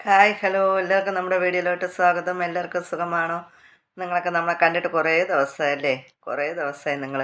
Hi hello. എല്ലാവർക്കും നമ്മുടെ വീഡിയോയിലോട്ട് സ്വാഗതം. എല്ലാവർക്കും സുഖമാണോ? നിങ്ങളൊക്കെ നമ്മളെ കണ്ടിട്ട് കുറേ ദിവസമല്ലേ കുറേ ദിവസമായി നിങ്ങൾ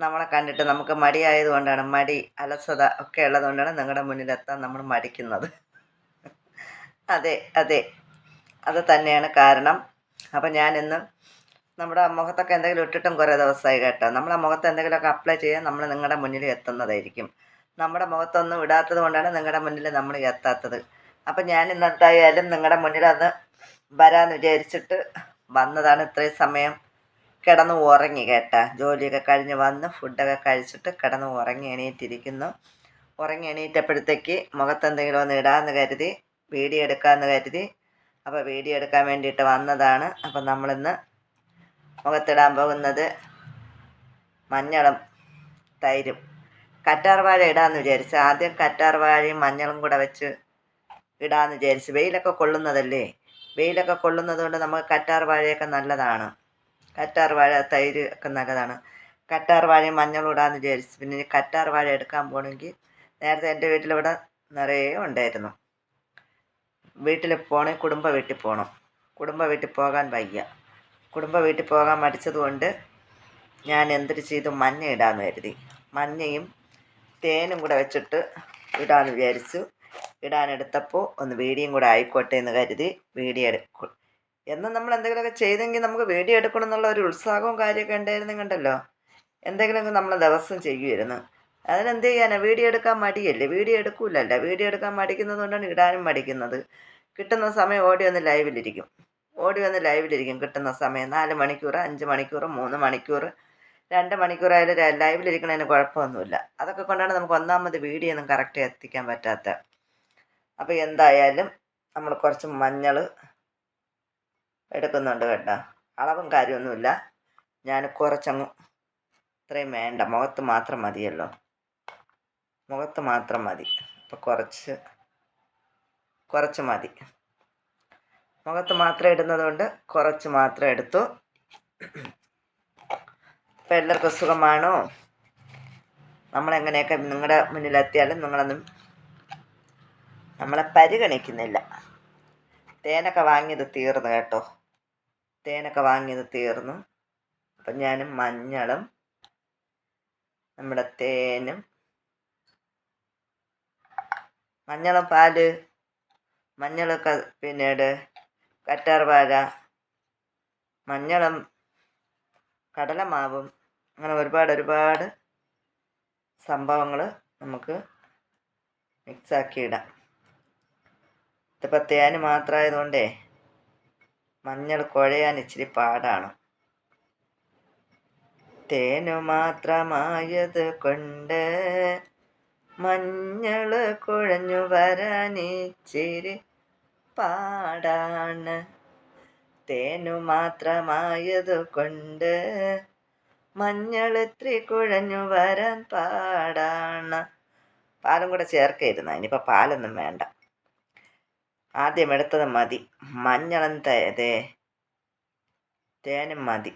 നമ്മളെ കണ്ടിട്ട് നമുക്ക് മടിയായതുകൊണ്ടാണ് മടി അലസത ഒക്കെ ഉള്ളതുകൊണ്ടാണ് നിങ്ങളുടെ മുന്നിലെത്താൻ നമ്മൾ മടിക്കുന്നത്. അതെ അതെ. അത് തന്നെയാണ് കാരണം. അപ്പം ഞാനിന്ന് നമ്മുടെ മുഖത്തൊക്കെ എന്തെങ്കിലും ഇട്ടിട്ടും കുറേ ദിവസമായി കേട്ടോ. നമ്മളെ മുഖത്ത് എന്തെങ്കിലുമൊക്കെ അപ്ലൈ ചെയ്യാൻ നമ്മൾ നിങ്ങളുടെ മുന്നിൽ എത്തുന്നതായിരിക്കും. നമ്മുടെ മുഖത്തൊന്നും ഇടാത്തത് കൊണ്ടാണ് നിങ്ങളുടെ മുന്നിൽ നമ്മൾ എത്താത്തത്. അപ്പം ഞാൻ ഇന്നത്തായാലും നിങ്ങളുടെ മുന്നിൽ അന്ന് വരാമെന്ന് വിചാരിച്ചിട്ട് വന്നതാണ് ഇത്രയും സമയം. കിടന്ന് ഉറങ്ങി കേട്ടാ. ജോലിയൊക്കെ കഴിഞ്ഞ് വന്ന് ഫുഡൊക്കെ കഴിച്ചിട്ട് കിടന്ന് ഉറങ്ങി എണീറ്റിരിക്കുന്നു. ഉറങ്ങി എണീറ്റപ്പോഴത്തേക്ക് മുഖത്ത് എന്തെങ്കിലും ഒന്ന് ഇടാമെന്ന് കരുതി വീഡിയോ എടുക്കാമെന്ന് കരുതി. അപ്പോൾ വീഡിയോ എടുക്കാൻ വേണ്ടിയിട്ട് വന്നതാണ്. അപ്പം നമ്മളിന്ന് മുഖത്തിടാൻ പോകുന്നത് മഞ്ഞളും തൈരും. കറ്റാർവാഴ ഇടാമെന്ന് വിചാരിച്ചു. ആദ്യം കറ്റാർവാഴയും മഞ്ഞളും കൂടെ വെച്ച് ഇടാമെന്ന് വിചാരിച്ചു. വെയിലൊക്കെ കൊള്ളുന്നതല്ലേ? വെയിലൊക്കെ കൊള്ളുന്നത് കൊണ്ട് നമുക്ക് കറ്റാർ വാഴയൊക്കെ നല്ലതാണ്. കറ്റാർ വാഴ തൈര് ഒക്കെ നല്ലതാണ്. കറ്റാർ വാഴയും മഞ്ഞളും ഇടാന്ന് വിചാരിച്ചു. പിന്നെ ഇനി കറ്റാർ വാഴ എടുക്കാൻ പോകണമെങ്കിൽ നേരത്തെ എന്റെ വീട്ടിലിവിടെ നിറയെ ഉണ്ടായിരുന്നു. വീട്ടിൽ പോകണേ കുടുംബ വീട്ടിൽ പോകണം കുടുംബ വീട്ടിൽ പോകാൻ വയ്യ. കുടുംബ വീട്ടിൽ പോകാൻ മടിച്ചതുകൊണ്ട് ഞാൻ എന്തൊരു ചെയ്തു? മഞ്ഞ ഇടാമെന്ന് കരുതി. മഞ്ഞയും തേനും കൂടെ വെച്ചിട്ട് ഇടാമെന്ന് വിചാരിച്ചു. ഇടാനെടുത്തപ്പോൾ ഒന്ന് വീഡിയോയും കൂടെ ആയിക്കോട്ടെ എന്ന് കരുതി വീഡിയോ എടുക്കും. എന്നും നമ്മൾ എന്തെങ്കിലുമൊക്കെ ചെയ്തെങ്കിൽ നമുക്ക് വീഡിയോ എടുക്കണം എന്നുള്ള ഒരു ഉത്സാഹവും കാര്യമൊക്കെ ഉണ്ടായിരുന്നു കണ്ടല്ലോ? എന്തെങ്കിലുമൊക്കെ നമ്മൾ ദിവസം ചെയ്യുമായിരുന്നു അതിനെന്ത് ചെയ്യാനാ? വീഡിയോ എടുക്കാൻ മടിയല്ലേ? വീഡിയോ എടുക്കൂലല്ല. വീഡിയോ എടുക്കാൻ മടിക്കുന്നത് കൊണ്ടാണ് ഇടാനും മടിക്കുന്നത്. കിട്ടുന്ന സമയം ഓടി വന്ന് ലൈവിലിരിക്കും ഓടി വന്ന് ലൈവിലിരിക്കും കിട്ടുന്ന സമയം. നാല് മണിക്കൂർ അഞ്ച് മണിക്കൂർ മൂന്ന് മണിക്കൂർ രണ്ട് മണിക്കൂറായാലും ലൈവിലിരിക്കണതിന് കുഴപ്പമൊന്നുമില്ല. അതൊക്കെ കൊണ്ടാണ് നമുക്ക് ഒന്നാമത് വീഡിയോ ഒന്നും കറക്റ്റ് എത്തിക്കാൻ പറ്റാത്ത അപ്പോൾ എന്തായാലും നമ്മൾ കുറച്ച് മഞ്ഞൾ എടുക്കുന്നുണ്ട് കേട്ടോ. അളവും കാര്യമൊന്നുമില്ല. ഞാൻ കുറച്ചങ്ങ് ഇത്രയും വേണ്ട. മുഖത്ത് മാത്രം മതിയല്ലോ. മുഖത്ത് മാത്രം മതി. അപ്പോൾ കുറച്ച് കുറച്ച് മതി. മുഖത്ത് മാത്രം ഇടുന്നത് കൊണ്ട് കുറച്ച് മാത്രം എടുത്തു. അപ്പോൾ എല്ലാവർക്കും സുഖമാണോ? നമ്മളെങ്ങനെയൊക്കെ നിങ്ങളുടെ മുന്നിലെത്തിയാലും നിങ്ങളൊന്നും നമ്മളെ പരിഗണിക്കുന്നില്ല. തേനൊക്കെ വാങ്ങിയത് തീർന്നു കേട്ടോ. തേനൊക്കെ വാങ്ങിയത് തീർന്നു. അപ്പം ഞാൻ മഞ്ഞളും നമ്മുടെ തേനും മഞ്ഞളും പാൽ മഞ്ഞളൊക്കെ പിന്നീട് കറ്റാർ വാഴ മഞ്ഞളും കടലമാവും അങ്ങനെ ഒരുപാട് ഒരുപാട് സംഭവങ്ങൾ നമുക്ക് മിക്സാക്കി ഇടാം. ഇതിപ്പോൾ തേന് മാത്രമായതുകൊണ്ടേ മഞ്ഞൾ കുഴയാൻ ഇച്ചിരി പാടാണ് തേനു മാത്രമായത് കൊണ്ട് മഞ്ഞൾ കുഴഞ്ഞു വരാൻ ഇച്ചിരി പാടാണ് തേനു മാത്രമായത് കൊണ്ട് മഞ്ഞൾ ഇത്തിരി കുഴഞ്ഞു വരാൻ പാടാണ് പാലും കൂടെ ചേർക്കായിരുന്നു ഇനിയിപ്പോൾ പാലൊന്നും വേണ്ട ആദ്യം എടുത്തത് മതി. മഞ്ഞളും തേ തേനും മതി.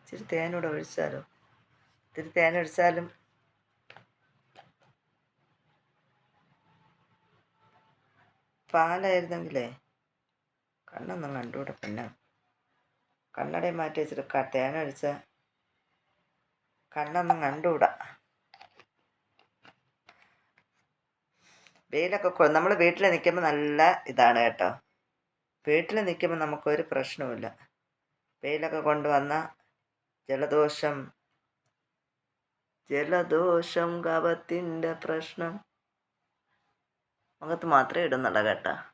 ഇച്ചിരി തേനൂടെ ഒഴിച്ചാലോ? ഇത്തിരി തേനൊഴിച്ചാലും പാലായിരുന്നെങ്കിലേ കണ്ണൊന്നും കണ്ടുകൂടെ പിന്നെ. കണ്ണടയും മാറ്റി വെച്ചിട്ട് തേനൊഴിച്ച കണ്ണൊന്നും കണ്ടുകൂടാ. വെയിലൊക്കെ നമ്മൾ വീട്ടിൽ നിൽക്കുമ്പോൾ നല്ല ഇതാണ് കേട്ടോ. വീട്ടിൽ നിൽക്കുമ്പോൾ നമുക്കൊരു പ്രശ്നവുമില്ല. വെയിലൊക്കെ കൊണ്ടുവന്ന ജലദോഷം ജലദോഷം കപത്തിന്റെ പ്രശ്നം. മുഖത്ത് മാത്രമേ ഇടുന്നുള്ളൂ കേട്ടോ.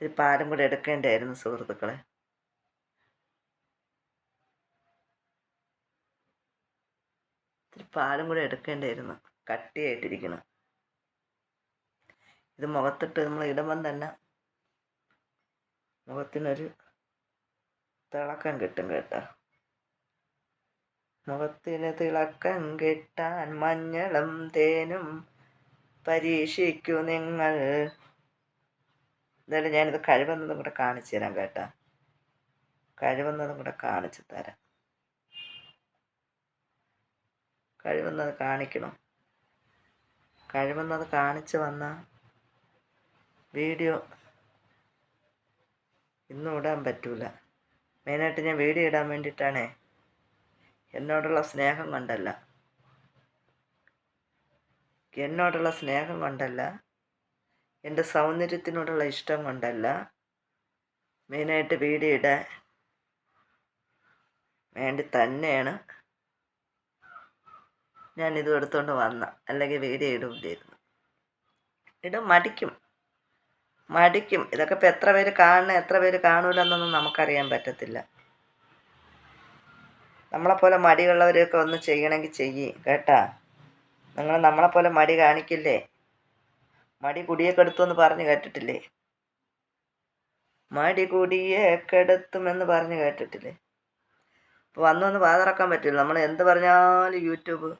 ഇത്തിരി പാലും കൂടെ എടുക്കേണ്ടായിരുന്നു സുഹൃത്തുക്കളെ. ഇത്തിരി പാലും കൂടെ എടുക്കേണ്ടായിരുന്നു. കട്ടിയായിട്ടിരിക്കണം. ഇത് മുഖത്തിട്ട് നമ്മൾ ഇടുമ്പം തന്നെ മുഖത്തിനൊരു തിളക്കം കിട്ടും കേട്ടോ. മുഖത്തിന് തിളക്കം കിട്ടാൻ മഞ്ഞളും തേനും പരീക്ഷിക്കൂ നിങ്ങൾ. എന്തായാലും ഞാനിത് കഴിവെന്നതും കൂടെ കാണിച്ചു തരാം കേട്ടോ. കഴിവെന്നതും കൂടെ കാണിച്ചു തരാം. കഴിവെന്നത് കാണിക്കണം. കഴിവെന്നത് കാണിച്ചു വന്ന വീഡിയോ ഇന്നും ഇടാൻ പറ്റൂല. മെയിനായിട്ട് ഞാൻ വീഡിയോ ഇടാൻ വേണ്ടിയിട്ടാണേ എന്നോടുള്ള സ്നേഹം കൊണ്ടല്ല. എന്നോടുള്ള സ്നേഹം കൊണ്ടല്ല എന്റെ സൗന്ദര്യത്തിനോടുള്ള ഇഷ്ടം കൊണ്ടല്ല. മെയിനായിട്ട് വീടിയുടെ വേണ്ടി തന്നെയാണ് ഞാൻ ഇത് എടുത്തുകൊണ്ട് വന്ന. അല്ലെങ്കിൽ വീഡിയോ ഇടില്ലായിരുന്നു ഇടും മടിക്കും. മടിക്കും. ഇതൊക്കെ ഇപ്പം എത്ര പേര് കാണണം എത്ര പേര് കാണൂലെന്നൊന്നും നമുക്കറിയാൻ പറ്റത്തില്ല. നമ്മളെപ്പോലെ മടിയുള്ളവരെയൊക്കെ ഒന്ന് ചെയ്യണമെങ്കിൽ ചെയ്യ് കേട്ടാ? നിങ്ങൾ നമ്മളെപ്പോലെ മടി കാണിക്കില്ലേ? മടി കുടിയെ കെടുത്തുമെന്ന് പറഞ്ഞു കേട്ടിട്ടില്ലേ? മടി കുടിയെ കെടുത്തുമെന്ന് പറഞ്ഞു കേട്ടിട്ടില്ലേ? അപ്പോൾ വന്നു വന്ന് വാതിറക്കാൻ പറ്റില്ല. നമ്മൾ എന്ത് പറഞ്ഞാലും യൂട്യൂബ്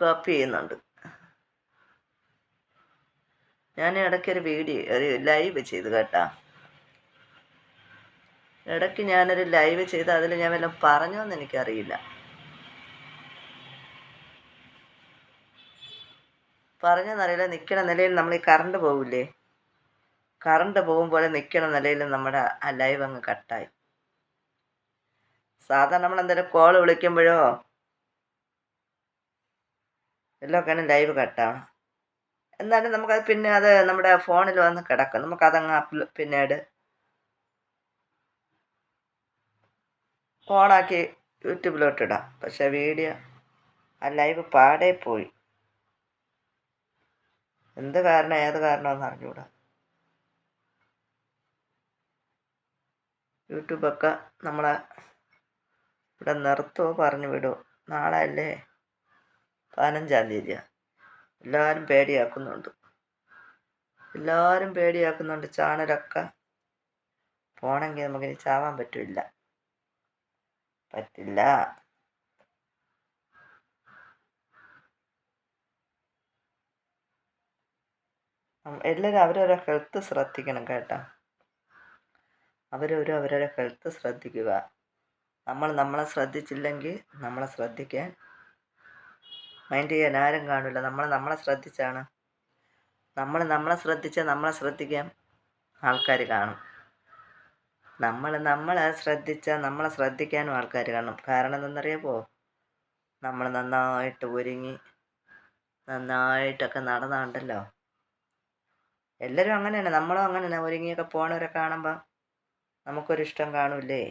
കോപ്പി ചെയ്യുന്നുണ്ട്. ഞാൻ ഇടയ്ക്കൊരു വീഡിയോ ഒരു ലൈവ് ചെയ്തു കേട്ടാ. ഇടയ്ക്ക് ഞാനൊരു ലൈവ് ചെയ്ത് അതിൽ ഞാൻ വല്ലതും പറഞ്ഞോന്ന് എനിക്കറിയില്ല. പറഞ്ഞെന്നറിയില്ല നിൽക്കണ നിലയിൽ നമ്മൾ ഈ കറണ്ട് പോകില്ലേ കറണ്ട് പോലെ നിൽക്കണ നിലയിൽ നമ്മുടെ ആ ലൈവ് അങ്ങ് കട്ടായി സാധാരണ നമ്മൾ എന്തെങ്കിലും കോൾ വിളിക്കുമ്പോഴോ എല്ലൊക്കെയാണ് ലൈവ് കട്ടാണ് എന്നാലും നമുക്കത് പിന്നെ അത് നമ്മുടെ ഫോണിൽ വന്ന് കിടക്കും. നമുക്കതങ്ങ് പിന്നീട് ഓണാക്കി യൂട്യൂബിലോട്ടിടാം പക്ഷെ വീഡിയോ ആ ലൈവ് പാടെ പോയി. എന്ത് കാരണം ഏത് കാരണമെന്ന് അറിഞ്ഞുകൂടാ. യൂട്യൂബൊക്കെ നമ്മളെ ഇവിടെ നിർത്തുമോ പറഞ്ഞു വിടുമോ നാളെ അല്ലേ? പതിനഞ്ചാം തീയതിയാണ് എല്ലാവരും പേടിയാക്കുന്നുണ്ട്. എല്ലാവരും പേടിയാക്കുന്നുണ്ട് ചാനലൊക്കെ. പോണെങ്കിൽ നമുക്കിനി ചാവാൻ പറ്റില്ല. പറ്റില്ല. എല്ലാവരും അവരവരെ ഹെൽത്ത് ശ്രദ്ധിക്കണം കേട്ടോ. അവരവരും അവരവരെ ഹെൽത്ത് ശ്രദ്ധിക്കുക. നമ്മൾ നമ്മളെ ശ്രദ്ധിച്ചില്ലെങ്കിൽ നമ്മളെ ശ്രദ്ധിക്കാൻ മൈൻഡ് ചെയ്യാൻ ആരും കാണില്ല. നമ്മൾ നമ്മളെ ശ്രദ്ധിച്ചാണ്. നമ്മൾ നമ്മളെ ശ്രദ്ധിച്ചാൽ നമ്മളെ ശ്രദ്ധിക്കാൻ ആൾക്കാർ കാണും. നമ്മൾ നമ്മളെ ശ്രദ്ധിച്ചാൽ നമ്മളെ ശ്രദ്ധിക്കാനും ആൾക്കാർ കാണും. കാരണം എന്തെന്നറിയാമോ നമ്മൾ നന്നായിട്ട് ഒരുങ്ങി നന്നായിട്ടൊക്കെ നടന്നാണ്ടല്ലോ. എല്ലാവരും അങ്ങനെയാണ്. നമ്മളും അങ്ങനെയാണ്. ഒരുങ്ങിയൊക്കെ പോണവരെ കാണുമ്പോൾ നമുക്കൊരിഷ്ടം കാണൂലേ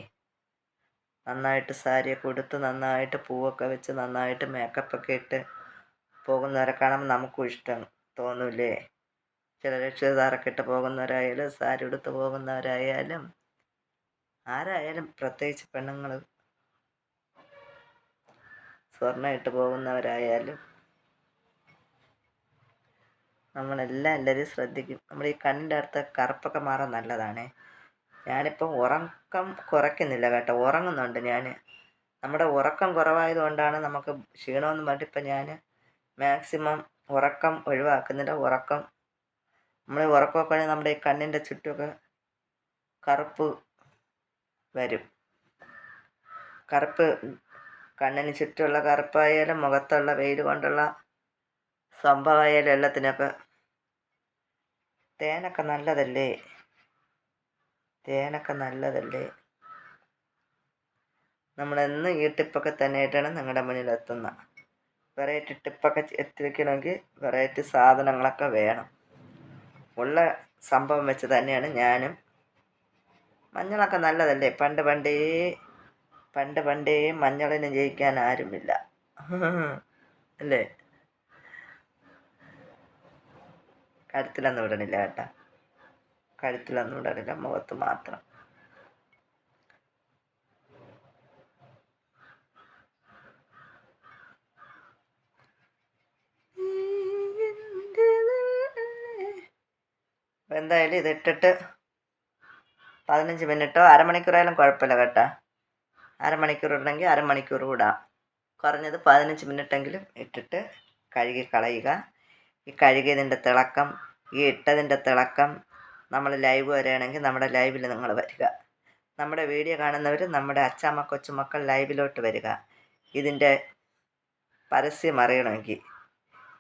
നന്നായിട്ട് സാരിയൊക്കെ ഉടുത്ത് നന്നായിട്ട് പൂവൊക്കെ വെച്ച് നന്നായിട്ട് മേക്കപ്പൊക്കെ ഇട്ട് പോകുന്നവരെ കാണുമ്പോൾ നമുക്കും ഇഷ്ടം തോന്നൂലേ ചില രക്ഷിതാറൊക്കെ ഇട്ട് പോകുന്നവരായാലും സാരി ഉടുത്ത് പോകുന്നവരായാലും ആരായാലും പ്രത്യേകിച്ച് പെണ്ണുങ്ങൾ സ്വർണം ഇട്ട് പോകുന്നവരായാലും നമ്മളെല്ലാം എല്ലാവരും ശ്രദ്ധിക്കും. നമ്മൾ ഈ കണ്ണിന്റെ അടുത്ത് കറുപ്പൊക്കെ മാറാൻ നല്ലതാണേ. ഞാനിപ്പം ഉറക്കം കുറയ്ക്കുന്നില്ല കേട്ടോ. ഉറങ്ങുന്നുണ്ട് ഞാൻ നമ്മുടെ ഉറക്കം കുറവായത് കൊണ്ടാണ് നമുക്ക് ക്ഷീണമെന്ന് പറഞ്ഞിട്ട് ഇപ്പം ഞാൻ മാക്സിമം ഉറക്കം ഒഴിവാക്കുന്നില്ല. ഉറക്കം നമ്മൾ ഉറക്കമൊക്കെ നമ്മുടെ ഈ കണ്ണിന്റെ ചുറ്റുമൊക്കെ കറുപ്പ് വരും. കറുപ്പ് കണ്ണിന് ചുറ്റുമുള്ള കറുപ്പായാലും മുഖത്തുള്ള വെയിൽ കൊണ്ടുള്ള സംഭവമായാലും എല്ലാത്തിനൊക്കെ. തേനൊക്കെ നല്ലതല്ലേ? തേനൊക്കെ നല്ലതല്ലേ? നമ്മളെന്ന് ഈ ടിപ്പൊക്കെ തന്നെയായിട്ടാണ് നിങ്ങളുടെ മുന്നിൽ എത്തുന്നത് വെറൈറ്റി ടിപ്പൊക്കെ എത്തിവെക്കണമെങ്കിൽ വെറൈറ്റി സാധനങ്ങളൊക്കെ വേണം. ഉള്ള സംഭവം വെച്ച് തന്നെയാണ് ഞാനും. മഞ്ഞളൊക്കെ നല്ലതല്ലേ? പണ്ട് പണ്ടേ പണ്ട് പണ്ടേ മഞ്ഞളിന് ജയിക്കാൻ ആരുമില്ല. അല്ലേ? കഴുത്തിലൊന്നും ഇടണില്ല കേട്ടോ. കഴുത്തിലൊന്നും ഇടണില്ല മുഖത്ത് മാത്രം. എന്തായാലും ഇത് ഇട്ടിട്ട് പതിനഞ്ച് മിനിറ്റോ അരമണിക്കൂറായാലും കുഴപ്പമില്ല കേട്ടോ. അരമണിക്കൂർ ഇടണമെങ്കിൽ അരമണിക്കൂർ ഇടാം കുറഞ്ഞത് പതിനഞ്ച് മിനിറ്റെങ്കിലും ഇട്ടിട്ട് കഴുകി കളയുക. ഈ കഴുകിയതിന്റെ തിളക്കം ഈ ഇട്ടതിന്റെ തിളക്കം നമ്മൾ ലൈവ് വരികയാണെങ്കിൽ നമ്മുടെ ലൈവിൽ നിങ്ങൾ വരിക. നമ്മുടെ വീഡിയോ കാണുന്നവർ നമ്മുടെ അച്ചാമ്മ കൊച്ചുമക്കൾ ലൈവിലോട്ട് വരിക. ഇതിന്റെ പരസ്യം അറിയണമെങ്കിൽ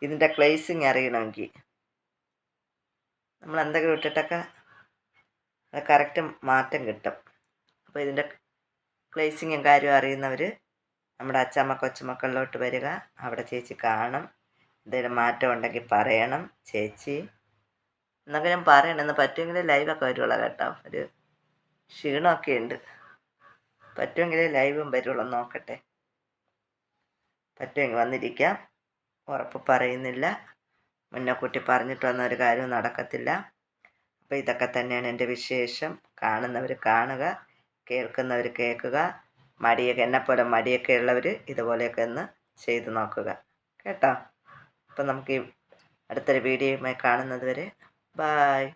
ഇതിന്റെ ക്ലേസിങ് അറിയണമെങ്കിൽ. നമ്മൾ എന്തെങ്കിലും ഇട്ടിട്ടൊക്കെ അത് കറക്റ്റ് മാറ്റം കിട്ടും. അപ്പോൾ ഇതിന്റെ ക്ലേസിങ്ങും കാര്യവും അറിയുന്നവർ നമ്മുടെ അച്ചാമ്മ കൊച്ചുമക്കളിലോട്ട് വരിക. അവിടെ ചേച്ചി കാണും. എന്തെങ്കിലും മാറ്റം ഉണ്ടെങ്കിൽ പറയണം ചേച്ചി. എന്നൊക്കെ ഞാൻ പറയണം എന്ന് പറ്റുമെങ്കിൽ ലൈവൊക്കെ വരുള്ളൂ കേട്ടോ. ഒരു ക്ഷീണമൊക്കെ ഉണ്ട്. പറ്റുമെങ്കിൽ ലൈവും വരുള്ളൂ നോക്കട്ടെ. പറ്റുമെങ്കിൽ വന്നിരിക്കാം. ഉറപ്പ് പറയുന്നില്ല. മുന്നേ കുട്ടി പറഞ്ഞിട്ട് വന്ന ഒരു കാര്യവും നടക്കത്തില്ല. അപ്പോൾ ഇതൊക്കെ തന്നെയാണ് എന്റെ വിശേഷം. കാണുന്നവർ കാണുക കേൾക്കുന്നവർ കേൾക്കുക. മടിയൊക്കെ എന്നെപ്പോലെ മടിയൊക്കെ ഉള്ളവർ ഇതുപോലെയൊക്കെ ഒന്ന് ചെയ്തു നോക്കുക. കേട്ടോ? അപ്പം നമുക്ക് അടുത്തൊരു വീഡിയോയുമായി കാണുന്നത് വരെ ബായ്